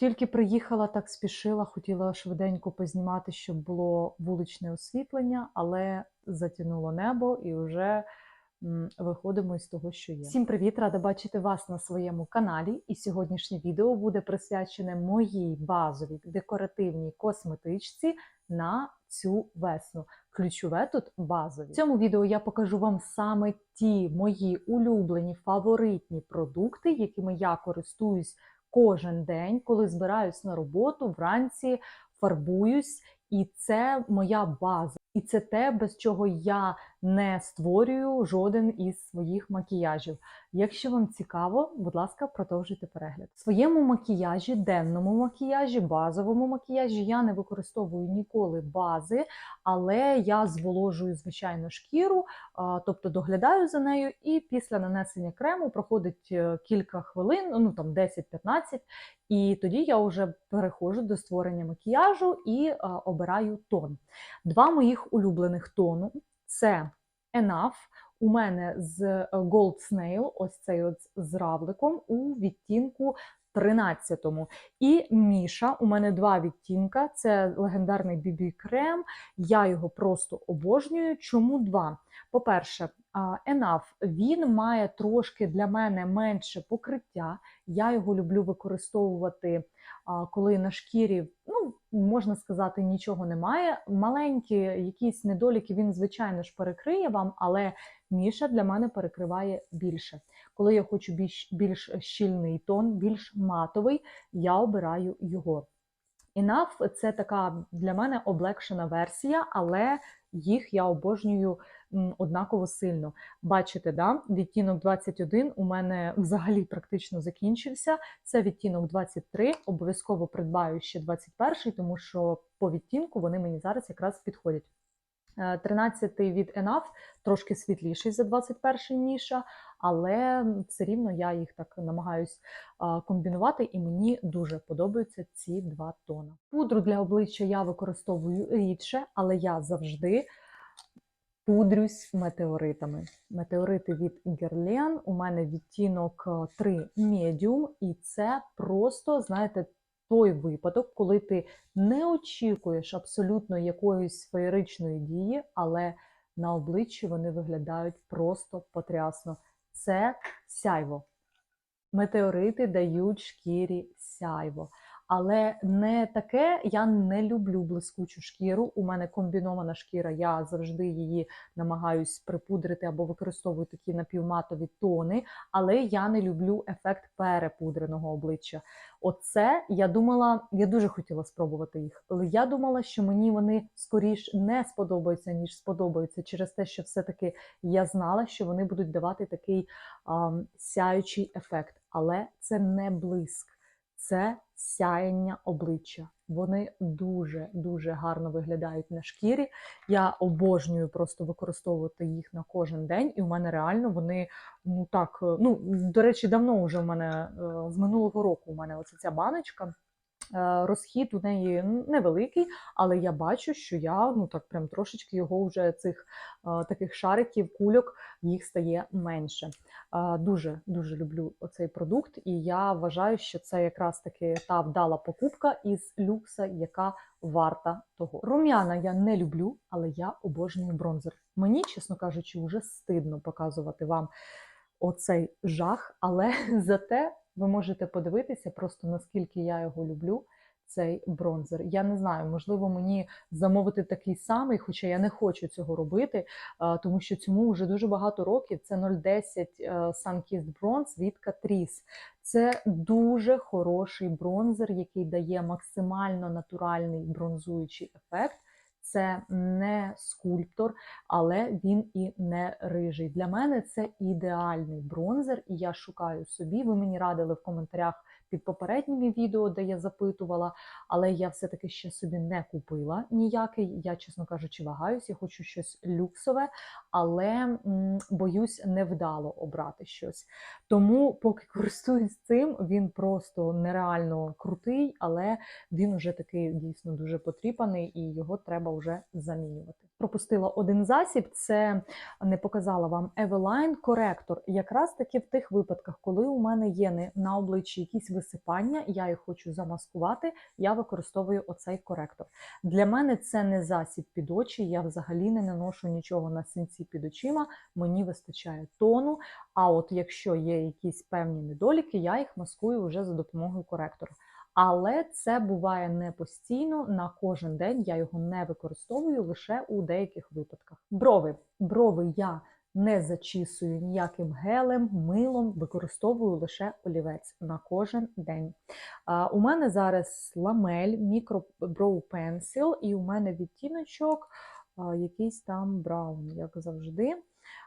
Тільки приїхала, так спішила, хотіла швиденько познімати, щоб було вуличне освітлення, але затянуло небо і вже виходимо із того, що є. Всім привіт! Рада бачити вас на своєму каналі. І сьогоднішнє відео буде присвячене моїй базовій декоративній косметичці на цю весну. Ключове тут базові. В цьому відео я покажу вам саме ті мої улюблені фаворитні продукти, якими я користуюсь кожен день, коли збираюсь на роботу, вранці фарбуюсь, і це моя база. І це те, без чого я не створюю жоден із своїх макіяжів. Якщо вам цікаво, будь ласка, продовжуйте перегляд. В своєму макіяжі, денному макіяжі, базовому макіяжі я не використовую ніколи бази, але я зволожую звичайно шкіру, тобто доглядаю за нею, і після нанесення крему проходить е, кілька хвилин, ну там 10-15, і тоді я вже переходжу до створення макіяжу і обираю тон. Два моїх улюблених тону це Enough. У мене з е, Gold Snail, ось цей от з равликом у відтінку 13-му. І Міша, у мене два відтінка. Це легендарний BB крем. Я його просто обожнюю. Чому два? По-перше, Enough, він має трошки для мене менше покриття. Я його люблю використовувати, коли на шкірі, ну, можна сказати, нічого немає. Маленькі якісь недоліки він, звичайно ж, перекриє вам, але Міша для мене перекриває більше. Коли я хочу більш, більш щільний тон, більш матовий, я обираю його. Enough – це така для мене облегшена версія, але їх я обожнюю однаково сильно. Бачите, да? відтінок 21 у мене взагалі практично закінчився. Це відтінок 23, обов'язково придбаю ще 21, тому що по відтінку вони мені зараз якраз підходять. 13 від Enough трошки світліший за 21 Міша, але все рівно я їх так намагаюсь комбінувати, і мені дуже подобаються ці два тона. Пудру для обличчя я використовую рідше, але я завжди пудрюсь метеоритами. Метеорити від Guerlain, у мене відтінок 3 Medium, і це просто, знаєте, той випадок, коли ти не очікуєш абсолютно якоїсь феєричної дії, але на обличчі вони виглядають просто потрясно. Це сяйво. Метеорити дають шкірі сяйво. Але не таке, я не люблю блискучу шкіру. У мене комбінована шкіра, я завжди її намагаюсь припудрити або використовую такі напівматові тони, але я не люблю ефект перепудреного обличчя. Оце я думала, я дуже хотіла спробувати їх, але я думала, що мені вони скоріш не сподобаються, ніж сподобаються, через те, що все-таки я знала, що вони будуть давати такий а, сяючий ефект. Але це не блиск, це сяєння обличчя. Вони дуже дуже гарно виглядають на шкірі. Я обожнюю просто використовувати їх на кожен день, і у мене реально вони ну так. е, Ну до речі, давно вже в мене е, з минулого року у мене оця ця баночка. Е, Розхід у неї невеликий, але я бачу, що я ну так прям трошечки його вже цих е, таких шариків, кульок їх стає менше. Е, Дуже дуже люблю оцей продукт, і я вважаю, що це якраз таки та вдала покупка із люкса, яка варта того. Рум'яна я не люблю, але я обожнюю бронзер. Мені, чесно кажучи, вже стидно показувати вам оцей жах, але зате ви можете подивитися просто наскільки я його люблю. Цей бронзер. Я не знаю, можливо, мені замовити такий самий, хоча я не хочу цього робити, тому що цьому вже дуже багато років. Це 010 е, Sunkissed Bronze від Catrice. Це дуже хороший бронзер, який дає максимально натуральний бронзуючий ефект. Це не скульптор, але він і не рижий. Для мене це ідеальний бронзер, і я шукаю собі. Ви мені радили в коментарях під попередніми відео, де я запитувала, але я все-таки ще собі не купила ніякий. Я, чесно кажучи, вагаюсь, я хочу щось люксове, але боюсь невдало обрати щось. Тому, поки користуюсь цим, він просто нереально крутий, але він уже такий дійсно дуже потріпаний, і його треба вже замінювати. Пропустила один засіб, це не показала вам Eveline коректор. Якраз таки в тих випадках, коли у мене є не- на обличчі якісь висипання, я їх хочу замаскувати, я використовую оцей коректор. Для мене це не засіб під очі, я взагалі не наношу нічого на синці під очима, мені вистачає тону. А от якщо є якісь певні недоліки, я їх маскую вже за допомогою коректора. Але це буває не постійно на кожен день. Я його не використовую лише у деяких випадках. Брови. Брови я не зачісую ніяким гелем, милом, використовую лише олівець на кожен день. А, у мене зараз ламель, мікро Brow Pencil, і у мене відтіночок а, якийсь там браун, як завжди.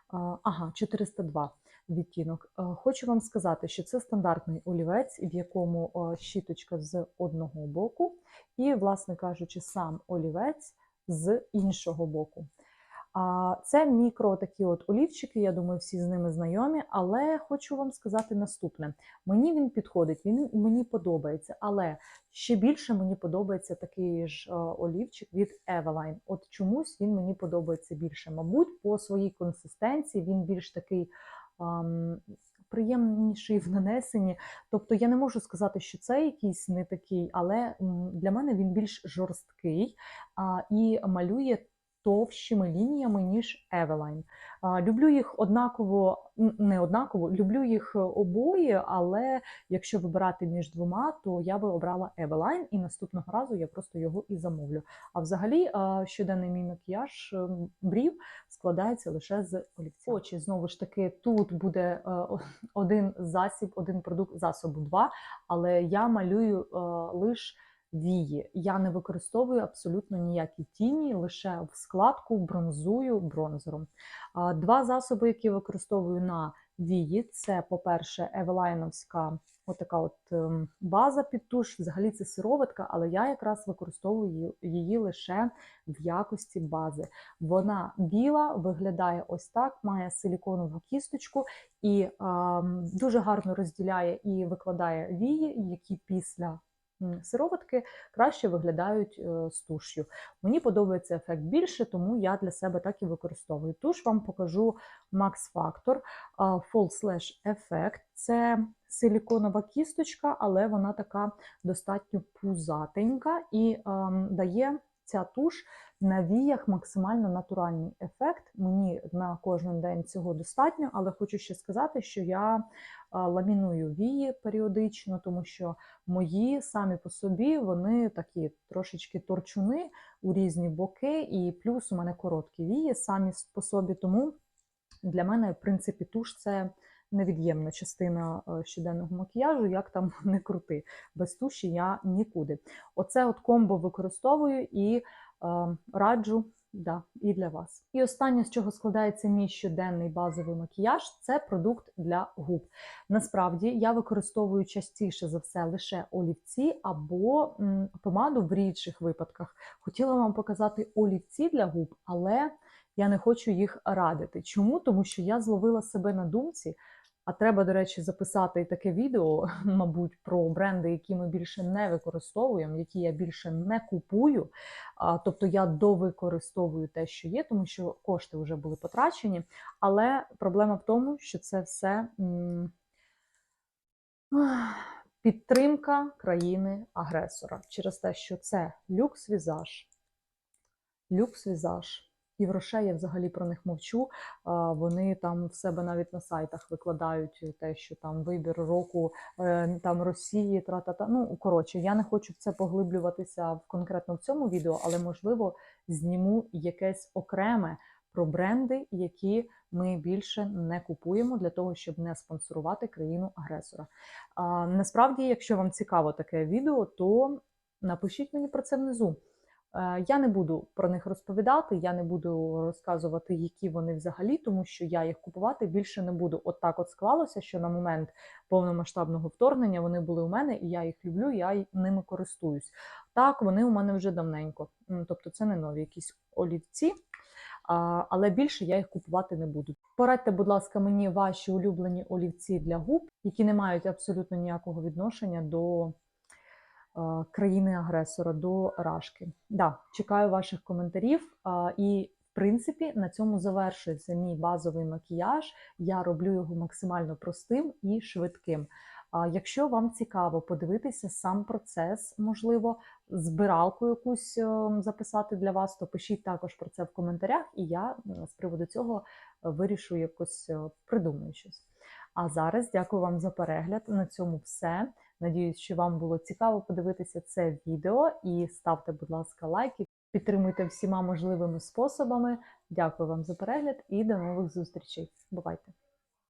А, ага, 402 відтінок. Е, Хочу вам сказати, що це стандартний олівець, в якому е, щіточка з одного боку, і, власне кажучи, сам олівець з іншого боку. Це мікро такі от олівчики, я думаю, всі з ними знайомі, але хочу вам сказати наступне: мені він підходить, він мені подобається, але ще більше мені подобається такий ж е, олівчик від Eveline. От чомусь він мені подобається більше. Мабуть, по своїй консистенції він більш такий. Приємніший в нанесенні, тобто я не можу сказати, що це якийсь не такий, але для мене він більш жорсткий і малює товщими лініями, ніж. А, Люблю їх однаково, не однаково, люблю їх е, обоє, але якщо вибирати між двома, то я би обрала Eveline, і наступного разу я просто його і замовлю. А взагалі, щоденний мій макіяж ем, брів складається лише з олівця. Очі знову ж таки, тут буде е, один засіб, один продукт засобу два, але я малюю лише вії. Я не використовую абсолютно ніякі тіні, лише в складку бронзую бронзером. Два засоби, які використовую на вії, це, по-перше, евелайновська отака от ем, база під туш. Взагалі це сироватка, але я якраз використовую її- лише в якості бази. Вона біла, виглядає ось так, має силіконову кісточку і ем, дуже гарно розділяє і викладає вії, які після сироватки краще виглядають е, з туш'ю. Мені подобається ефект більше, тому я для себе так і використовую. Туш вам покажу Max Factor Full Slash Effect. Це силіконова кісточка, але вона така достатньо пузатенька і ем, дає ця туш на віях максимально натуральний ефект. Мені на кожен день цього достатньо, але хочу ще сказати, що я ламіную вії періодично, тому що мої самі по собі вони такі трошечки торчуни у різні боки, і плюс у мене короткі вії самі по собі. Тому для мене, в принципі, туш це невід'ємна частина е, щоденного макіяжу, як там не крути. Без туші я нікуди. Оце от комбо використовую і е, раджу да, і для вас. І останнє, з чого складається мій щоденний базовий макіяж, це продукт для губ. Насправді я використовую частіше за все лише олівці або м, помаду в рідших випадках. Хотіла вам показати олівці для губ, але я не хочу їх радити. Чому? Тому що я зловила себе на думці. А треба, до речі, записати таке відео, мабуть, про бренди, які ми більше не використовуємо, які я більше не купую. Тобто я довикористовую те, що є, тому що кошти вже були потрачені. Але проблема в тому, що це все підтримка країни-агресора через те, що це люкс-візаж, люкс-візаж. І грошей я взагалі про них мовчу. Вони там в себе навіть на сайтах викладають те, що там вибір року е, там Росії, тра-та-та. Ну коротше, я не хочу в це поглиблюватися в конкретно в цьому відео, але можливо зніму якесь окреме про бренди, які ми більше не купуємо для того, щоб не спонсорувати країну-агресора. Насправді, якщо вам цікаво таке відео, то напишіть мені про це внизу. Е, Я не буду про них розповідати, я не буду розказувати, які вони взагалі, тому що я їх купувати більше не буду. От так от склалося, що на момент повномасштабного вторгнення вони були у мене, і я їх люблю, я ними користуюсь. Так, вони у мене вже давненько. Тобто це не нові якісь олівці, але більше я їх купувати не буду. Порадьте, будь ласка, мені ваші улюблені олівці для губ, які не мають абсолютно ніякого відношення до країни-агресора, до Рашки. Да, чекаю ваших коментарів. І, в принципі, на цьому завершується мій базовий макіяж. Я роблю його максимально простим і швидким. Якщо вам цікаво подивитися сам процес, можливо, збиралку якусь е, записати для вас, то пишіть також про це в коментарях, і я е, з приводу цього е, вирішу якось е, придумаю щось. А зараз дякую вам за перегляд. На цьому все. Надіюсь, що вам було цікаво подивитися це відео і ставте, будь ласка, лайки, підтримуйте всіма можливими способами. Дякую вам за перегляд і до нових зустрічей. Бувайте!